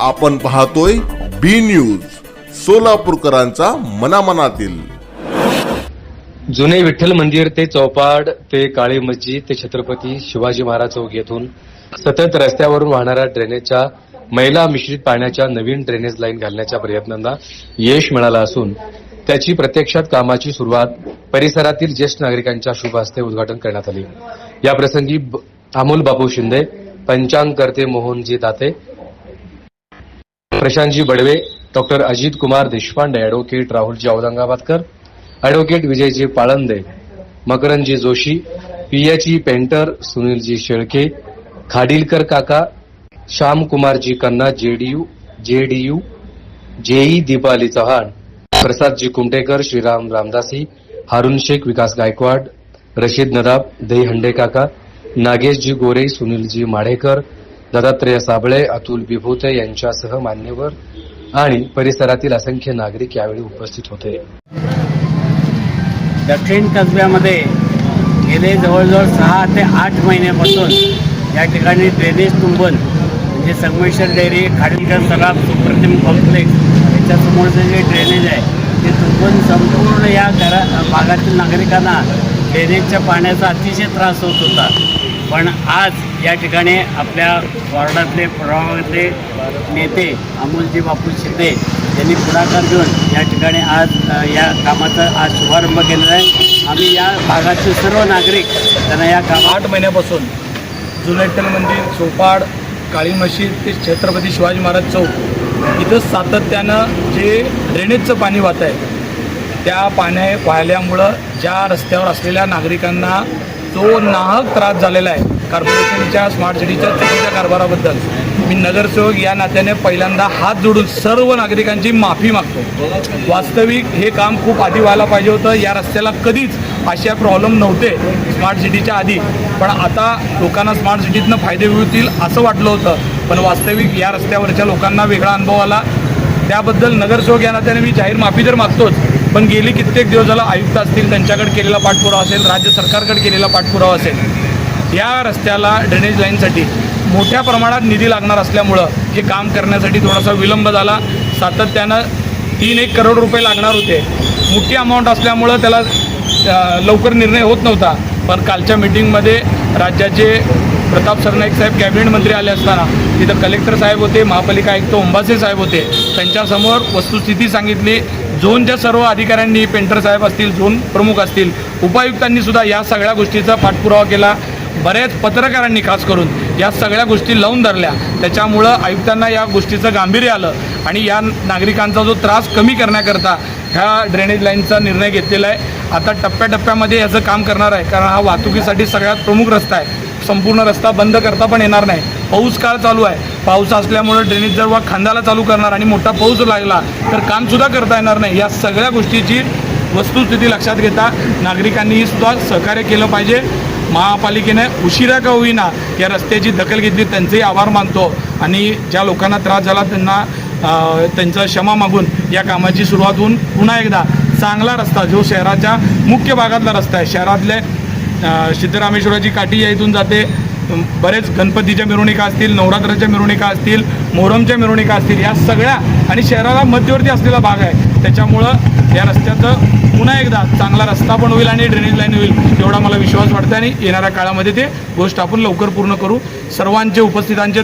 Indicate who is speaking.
Speaker 1: आपण पाहतोय बी न्यूज सोलापूरकरांचा मनामनातील.
Speaker 2: जुने विठ्ठल मंदिर ते चौपाड ते काळी मस्जिद ते छत्रपती शिवाजी महाराज चौक येथून सतत रस्त्यावरून वाहणाऱ्या ड्रेनेजच्या मैला मिश्रित पाण्याच्या नवीन ड्रेनेज लाईन घालण्याच्या प्रयत्नांना यश मिळालं असून त्याची प्रत्यक्षात कामाची सुरुवात परिसरातील ज्येष्ठ नागरिकांच्या शुभ हस्ते उद्घाटन करण्यात आली. याप्रसंगी प्रसंगी Amol Bapu Shinde पंचांगकर्ते Mohanji Date Prashantji Badve doctor Ajit Kumar Deshpande advocate Rahulji Aurangabadkar advocate Vijayji Palande Makarandji Joshi पियाची painter Sunilji Shelke Khadilkar काका Shyamkumarji Kanna JDU JDU JE Deepali Chavan Prasadji Kumtekar Shriram Ramdasi Harun Shaikh Vikas Gaikwad Rashid नदाब दही हंडे काका नागेशजी गोरे सुनीलजी माढेकर दत्तात्रय साबळे अतुल विभूते यांच्यासह मान्यवर आणि परिसरातील असंख्य नागरिक यावेळी उपस्थित होते.
Speaker 3: दक्षिण कसब्यामध्ये गेले जवळजवळ सहा ते आठ महिन्यापासून या ठिकाणी ड्रेनेज तुंबन म्हणजे संगमेश्वर डेअरी खाडीलकर सराफ सुप्रतिम कॉम्प्लेक्स याच्यासमोरचं जे ड्रेनेज आहे ते तुंबन संपूर्ण या घरा भागातील नागरिकांना ड्रेनेजच्या पाण्याचा अतिशय त्रास होत होता. पण आज या ठिकाणी आपल्या वॉर्डातले प्रभागातले नेते अमोलजी बापू शिंदे यांनी पुढाकार घेऊन या ठिकाणी आज या कामाचा आज शुभारंभ केलेला आहे. आम्ही या भागाचे सर्व नागरिक त्यांना या काम
Speaker 4: आठ महिन्यापासून जुनं मंदिर चोपाड काळी मशीद ते छत्रपती शिवाजी महाराज चौक इथं सातत्यानं जे ड्रेनेजचं पाणी वाहत आहे त्या पाण्या वाहिल्यामुळं ज्या रस्त्यावर असलेल्या नागरिकांना जो नाहक त्रास झालेला आहे. कार्पोरेशनच्या स्मार्ट सिटीच्या चुकीच्या कारभाराबद्दल. मी नगरसेवक या नात्याने पहिल्यांदा हात जोडून सर्व नागरिकांची माफी मागतो. वास्तविक हे काम खूप आधी व्हायला पाहिजे होतं. या रस्त्याला कधीच अशा प्रॉब्लेम नव्हते स्मार्ट सिटीच्या आधी. पण आता लोकांना स्मार्ट सिटीतनं फायदे मिळतील असं वाटलं होतं. पण वास्तविक या रस्त्यावरच्या लोकांना वेगळा अनुभव आला. त्याबद्दल नगरसेवक या नात्याने मी जाहीर माफी तर मागतोच. पण गेली कित्येक दिवस झाला आयुक्त असतील त्यांच्याकडे केलेला पाठपुरावा असेल राज्य सरकारकडे केलेला पाठपुरावा असेल या रस्त्याला ड्रेनेज लाईनसाठी मोठ्या प्रमाणात निधी लागणार असल्यामुळं हे काम करण्यासाठी थोडासा विलंब झाला. सातत्यानं तीन एक करोड रुपये लागणार होते. मोठी अमाऊंट असल्यामुळं त्याला लवकर निर्णय होत नव्हता. पण कालच्या मिटिंगमध्ये राज्याचे प्रताप सरनाईक साहेब कॅबिनेट मंत्री आले असताना तिथं कलेक्टर साहेब होते महापालिका आयुक्त ओंबासे साहेब होते त्यांच्यासमोर वस्तुस्थिती सांगितली. झोनच्या सर्व अधिकाऱ्यांनी पेंटर साहेब असतील झोन प्रमुख असतील उपायुक्तांनी सुद्धा या सगळ्या गोष्टीचा पाठपुरावा केला. बऱ्याच पत्रकारांनी खास करून या सगळ्या गोष्टी लावून धरल्या. त्याच्यामुळं आयुक्तांना या गोष्टीचं गांभीर्य आलं आणि या नागरिकांचा जो त्रास कमी करण्याकरता ह्या ड्रेनेज लाईनचा निर्णय घेतलेला आहे. आता टप्प्याटप्प्यामध्ये याचं काम करणार आहे कारण हा वाहतुकीसाठी सगळ्यात प्रमुख रस्ता आहे. संपूर्ण रस्ता बंद करता पण येणार नाही. पाऊस काळ चालू आहे. पाऊस असल्यामुळं ड्रेनेज जर वा खांदाला चालू करणार आणि मोठा पाऊस लागला तर कामसुद्धा करता येणार नाही. या सगळ्या गोष्टीची वस्तुस्थिती लक्षात घेता नागरिकांनीही सुद्धा सहकार्य केलं पाहिजे. महापालिकेने उशिरा का होईना या रस्त्याची दखल घेतली त्यांचेही आभार मानतो आणि ज्या लोकांना त्रास झाला त्यांना त्यांचा क्षमा मागून या कामाची सुरुवात होऊन पुन्हा एकदा चांगला रस्ता जो शहराच्या मुख्य भागातला रस्ता आहे शहरातले सिद्धरामेश्वराची काठी या इथून जाते. बरेच गणपतीच्या मिरवणुका असतील नवरात्राच्या मिरवणुका असतील मोहरमच्या मिरवणुका असतील या सगळ्या आणि शहराला मध्यवर्ती असलेला भाग आहे. त्याच्यामुळं या रस्त्याचं पुन्हा एकदा चांगला रस्ता पण होईल आणि ड्रेनेज लाईन होईल एवढा मला विश्वास वाटतो आणि येणाऱ्या काळामध्ये ते गोष्ट आपण लवकर पूर्ण करू. सर्वांचे उपस्थितांचे